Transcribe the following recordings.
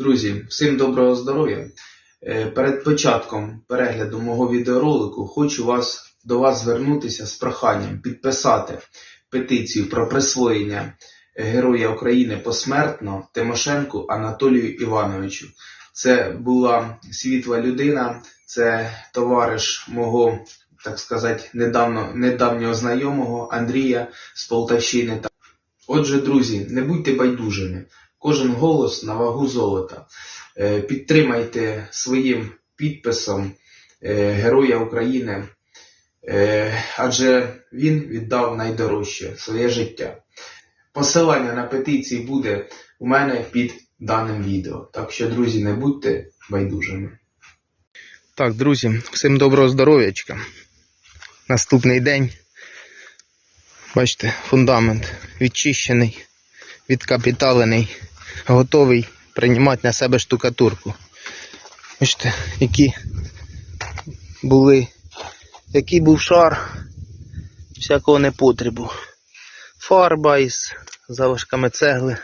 Друзі, всім доброго здоров'я. Е, Перед початком перегляду мого відеоролику хочу вас, до вас звернутися з проханням підписати петицію про присвоєння Героя України посмертно Тимошенку Анатолію Івановичу. Це була світла людина, це товариш мого, так сказати, недавно, недавнього знайомого Андрія з Полтавщини. Отже, друзі, не будьте байдужими. Кожен голос на вагу золота. Е, Підтримайте своїм підписом е, Героя України, е, адже він віддав найдорожче своє життя. Посилання на петиції буде у мене під даним відео. Так що, друзі, не будьте байдужими. Так, друзі, всім доброго здоров'ячка. Наступний день. Бачите, фундамент відчищений, відкапіталений, готовий приймати на себе штукатурку. Бачите, які були, який був шар всякого непотребу. Фарба із залишками цегли.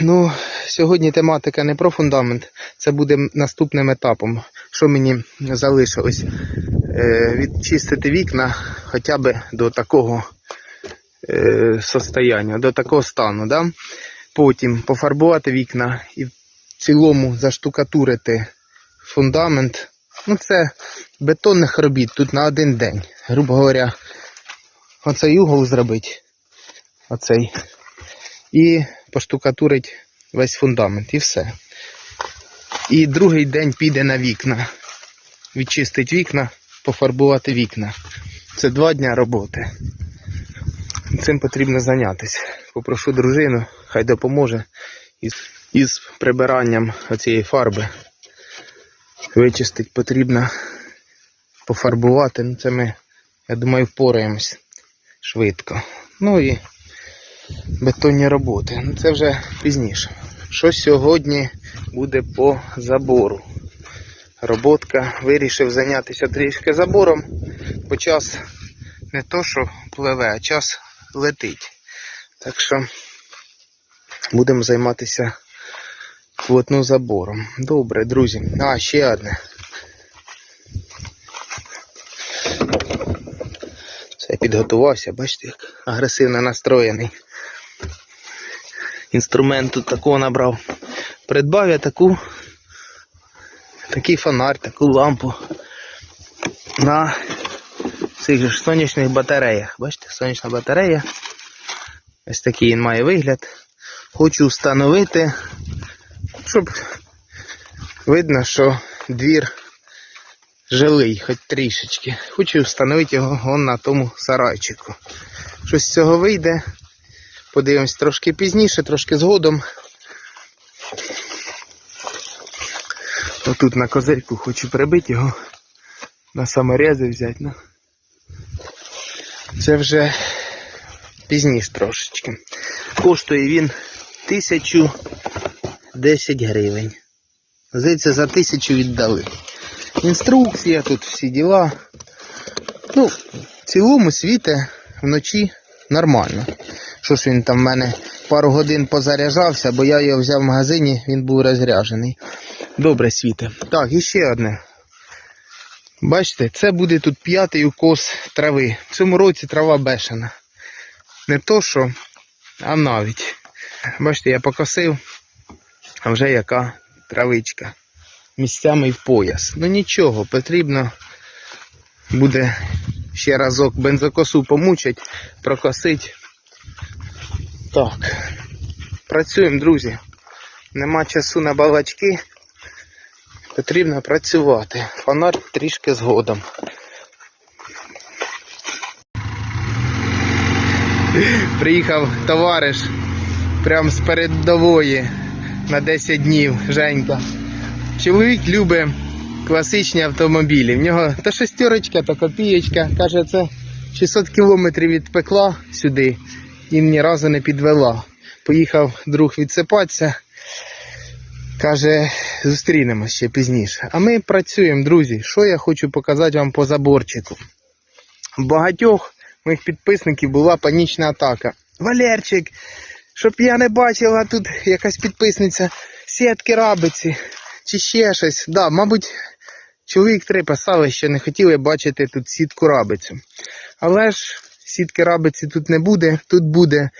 Ну, сьогодні тематика не про фундамент, це буде наступним етапом. Що мені залишилось? Е, відчистити вікна хоча б до такого е, состояння, до такого стану. Да? Потім пофарбувати вікна і в цілому заштукатурити фундамент. Ну, це бетонних робіт тут на один день. Грубо говоря, оцей угол зробити. Оцей. І поштукатурить весь фундамент і все. І другий день піде на вікна. Відчистить вікна, пофарбувати вікна. Це два дня роботи. Цим потрібно зайнятися. Попрошу дружину, хай допоможе із, із прибиранням оцієї фарби. Вичистить потрібно пофарбувати. Ну, це ми, я думаю, впораємось швидко. Ну і бетонні роботи. Ну це вже пізніше. Що сьогодні буде по забору? Роботка вирішив зайнятися трішки забором, бо час не то, що пливе, а час летить. Так що будемо займатися плотно забором. Добре, друзі. А, ще одне. Все, підготувався, бачите, як агресивно настроєний інструмент тут такого набрав. Придбав я таку, такий фонарь, таку лампу на цих же сонячних батареях. Бачите, сонячна батарея. Ось такий він має вигляд. Хочу встановити, щоб видно, що двір жилий, хоч трішечки. Хочу встановити його на тому сарайчику. Щось з цього вийде. Подивимось трошки пізніше, трошки згодом. Отут на козирьку хочу прибити його. На саморези взяти. Ну. Це вже пізніше трошечки. Коштує він 1010 гривень. Здається, за тисячу віддали. Інструкція, тут всі діла. Ну, в цілому світе вночі нормально. Що ж він там в мене пару годин позаряджався, бо я його взяв в магазині, він був розряджений. Добре світе. Так, і ще одне. Бачите, це буде тут п'ятий укос трави. В цьому році трава бешена. Не то що, а навіть. Бачите, я покосив, а вже яка травичка. Місцями в пояс. Ну нічого, потрібно буде ще разок бензокосу помучить, прокосить. Так, працюємо, друзі. Нема часу на балачки. Потрібно працювати. Фонарь трішки згодом. Приїхав товариш прямо з передової на 10 днів, Женька. Чоловік любить класичні автомобілі. В нього та шестерочка, та копієчка. Каже, це 600 кілометрів відпекла сюди і ні разу не підвела. Поїхав друг відсипатися. Каже, зустрінемось ще пізніше. А ми працюємо, друзі. Що я хочу показати вам по заборчику? Багатьох моїх підписників була панічна атака. Валерчик, Щоб я не бачила тут якась підписниця сітки рабиці чи ще щось. Да, мабуть, чоловік три писали, що не хотіли бачити тут сітку рабицю. Але ж сітки рабиці тут не буде. Тут буде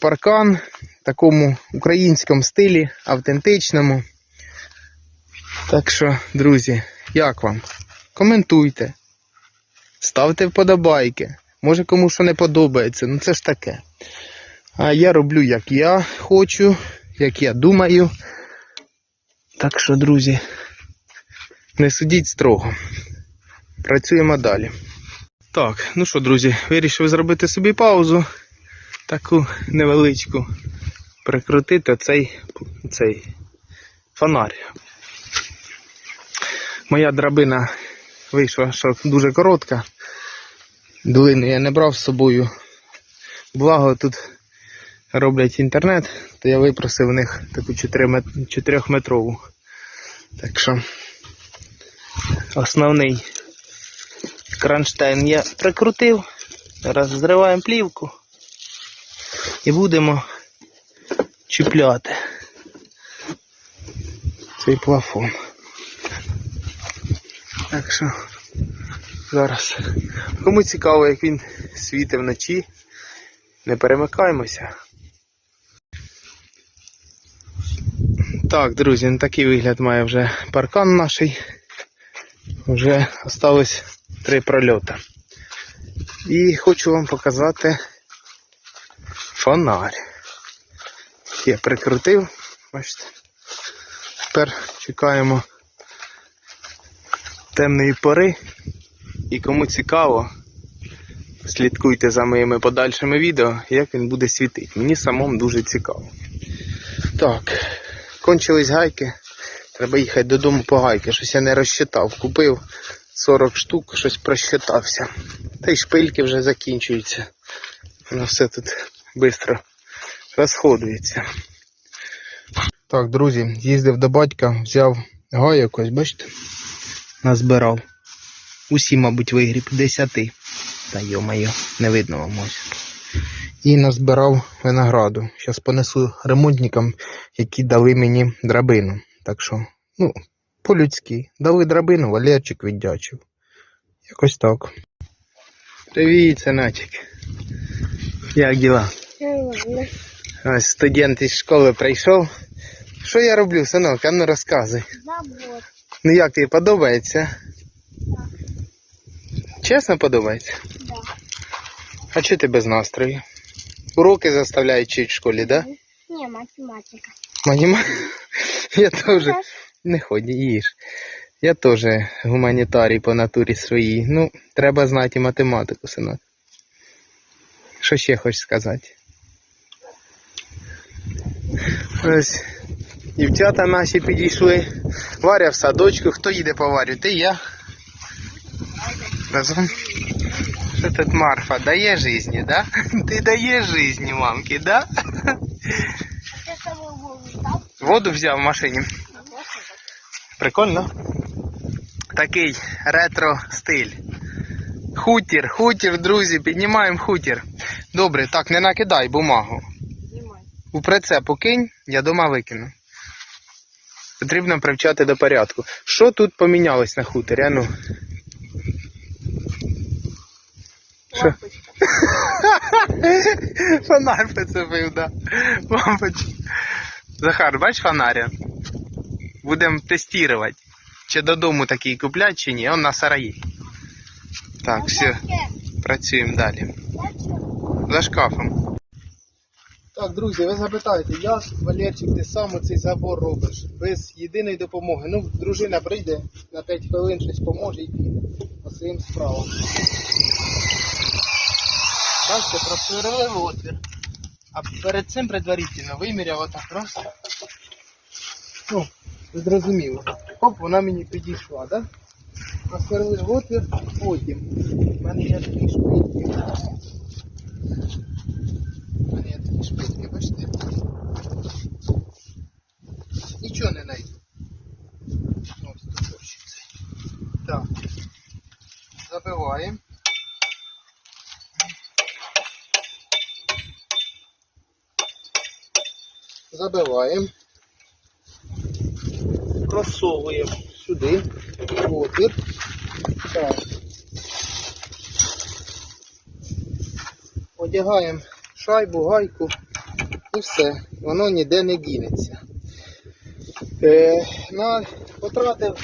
паркан в такому українському стилі, автентичному. Так що, друзі, як вам? Коментуйте, ставте вподобайки. Може кому що не подобається, ну це ж таке. А я роблю як я хочу, як я думаю. Так що, друзі, не судіть строго. Працюємо далі. Так, ну що, друзі, вирішив зробити собі паузу. Таку невеличку. Прикрутити цей, цей фонарь. Моя драбина вийшла, що дуже коротка. Долину я не брав з собою. Благо тут роблять інтернет, то я випросив у них таку 4-метрову. Так що основний кронштейн я прикрутив. Зараз зриваємо плівку і будемо чіпляти цей плафон. Так що зараз. Кому цікаво, як він світить вночі, не перемикаємося. Так, друзі, ну такий вигляд має вже паркан наш. Вже осталось три прольоти. І хочу вам показати фонарь. Я прикрутив, бачите. Тепер чекаємо темної пори. І кому цікаво, слідкуйте за моїми подальшими відео, як він буде світити. Мені самому дуже цікаво. Так, кончились гайки. Треба їхати додому по гайки. Щось я не розчитав. Купив 40 штук, щось просчитався. Та й шпильки вже закінчуються. Воно все тут швидко розходується. Так, друзі, їздив до батька, взяв гайок, ось бачите, назбирав. Усі, мабуть, вигріб десяти. Та йо-моє, не видно вам ось. І назбирав винограду. Зараз понесу ремонтникам, які дали мені драбину. Так що, ну, по-людськи. Дали драбину, Валерчик віддячив. Якось так. Привіт, синочок. Як діла? Нормально. Ось студент із школи прийшов. Що я роблю, синок? А ну розказуй. Забот. Ну як тобі подобається? Чесно подобається? Да. А чого ти без настрою? Уроки заставляють вчити в школі, да? Не, математика. Маніма? Я теж не ході, їж. Я теж гуманітарій по натурі своїй. Ну, треба знати математику, синок. Що ще хочеш сказати? Ось дівчата наші підійшли. Варя в садочку. Хто їде по Варю? Ти я. Разом. Що тут Марфа? Дає житті, да? Ти даєш житті, мамки, да? Ты с собой голову дал? Воду взяв в машині. Прикольно. Такий ретро стиль. Хутір, хутір, друзі, піднімаємо хутір. Добре, так, не накидай бумагу. Снимай. У прицепу кинь, я дома викину. Потрібно привчати до порядку. Що тут помінялось на хуторі? Ну? Фонарь прицепив, да. Лампочка. Захар, бач фонаря? Будемо тестувати. Чи додому такий куплять, чи ні. Он на сараї. Так, все, працюємо далі. За шкафом. Так, друзі, ви запитаєте, як Валерчик, ти сам оцей забор робиш? Без єдиної допомоги. Ну, дружина прийде на 5 хвилин щось поможе і по своїм справам. Бачите, просверлив отвір. А перед цим предварительно виміряв отак раз. Ну, зрозуміло. Оп, вона мені підійшла, так? Да? Просверлив отвір, потім. У мене є такі шпильки. У мене є такі шпильки, бачите? Нічого не знайду. Цей. Так. Забиваємо. забиваємо, просовуємо сюди, отвір. Так. Одягаємо шайбу, гайку і все. Воно ніде не дінеться. Е, на, потратив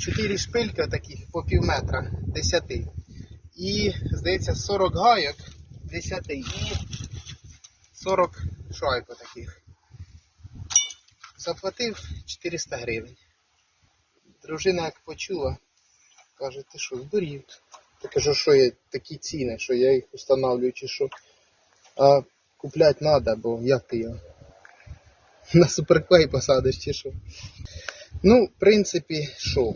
4 шпильки таких по пів метра 10. І, здається, 40 гайок 10 і 40 шайб таких. Заплатив 400 гривень. Дружина як почула, каже, ти що, здурів? Я кажу, що я такі ціни, що я їх встановлюю чи що. А купляти треба, бо як ти його? На суперклей посадиш чи що. Ну, в принципі, що?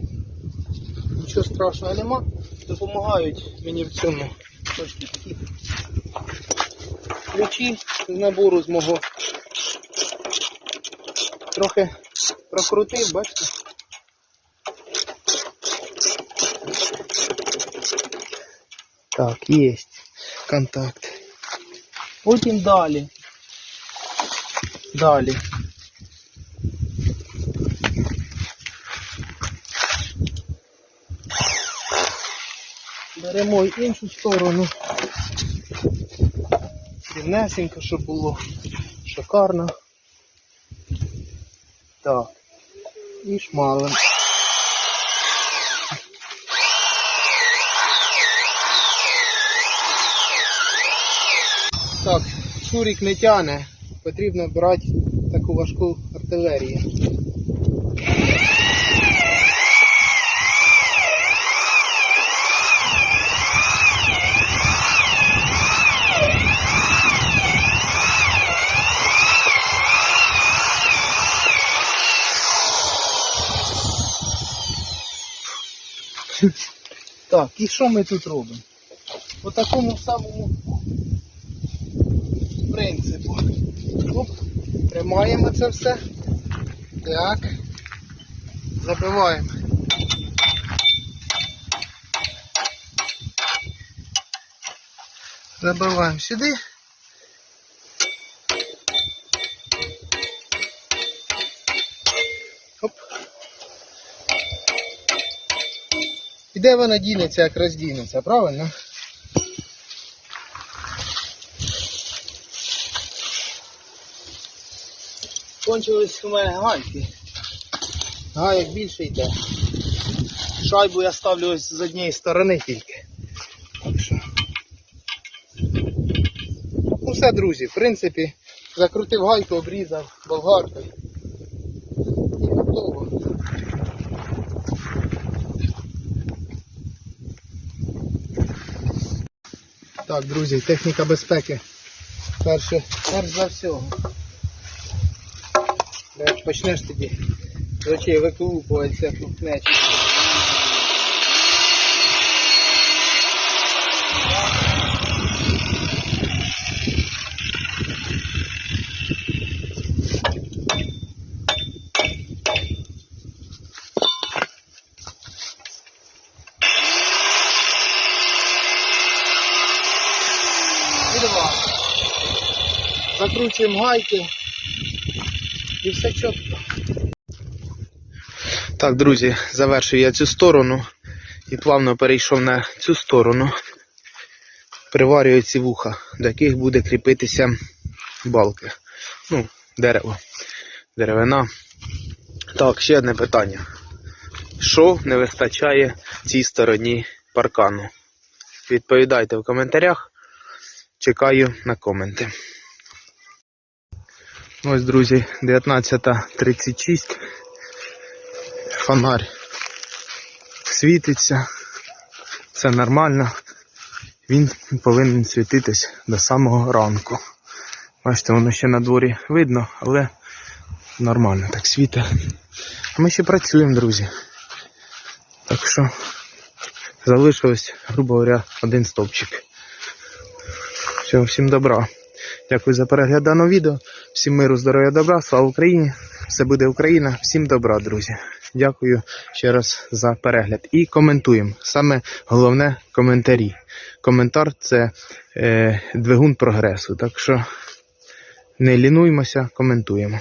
Нічого страшного нема. Допомагають мені в цьому точки такі ключі з набору з мого. Трохи прокрутив, бачите? Так, є контакт. Потім далі. Далі. Беремо іншу сторону. Рівнесенько, щоб було шикарно. Так. І шмалем. Так, шурік не тяне. Потрібно брати таку важку артилерію. Так, і що ми тут робимо? По такому самому принципу. Оп, тримаємо це все. Так. Забиваємо. Забиваємо сюди. Оп. І де вона дінеться, як роздінеться, правильно? Кончились у мене гайки. Гайок більше йде. Шайбу я ставлю ось з однієї сторони тільки. Ну все, друзі, в принципі, закрутив гайку, обрізав болгаркою. І готово. Так, друзі, техніка безпеки. Перше, перш за всього. Як почнеш тоді з очей. І два. Закручуємо гайки. І все чітко. Так, друзі, завершую я цю сторону і плавно перейшов на цю сторону. Приварюю ці вуха, до яких буде кріпитися балки. Ну, дерево, деревина. Так, ще одне питання. Що не вистачає цій стороні паркану? Відповідайте в коментарях. Чекаю на коменти. Ось, друзі, 19.36. Фонарь світиться. Все нормально. Він повинен світитись до самого ранку. Бачите, воно ще на дворі видно, але нормально так світить. А ми ще працюємо, друзі. Так що залишилось, грубо говоря, один стовпчик. Все, всім добра. Дякую за перегляд даного відео. Всім миру, здоров'я, добра, слава Україні! Все буде Україна. Всім добра, друзі. Дякую ще раз за перегляд. І коментуємо. Саме головне коментарі. Коментар це е, двигун прогресу. Так що Не лінуймося, коментуємо.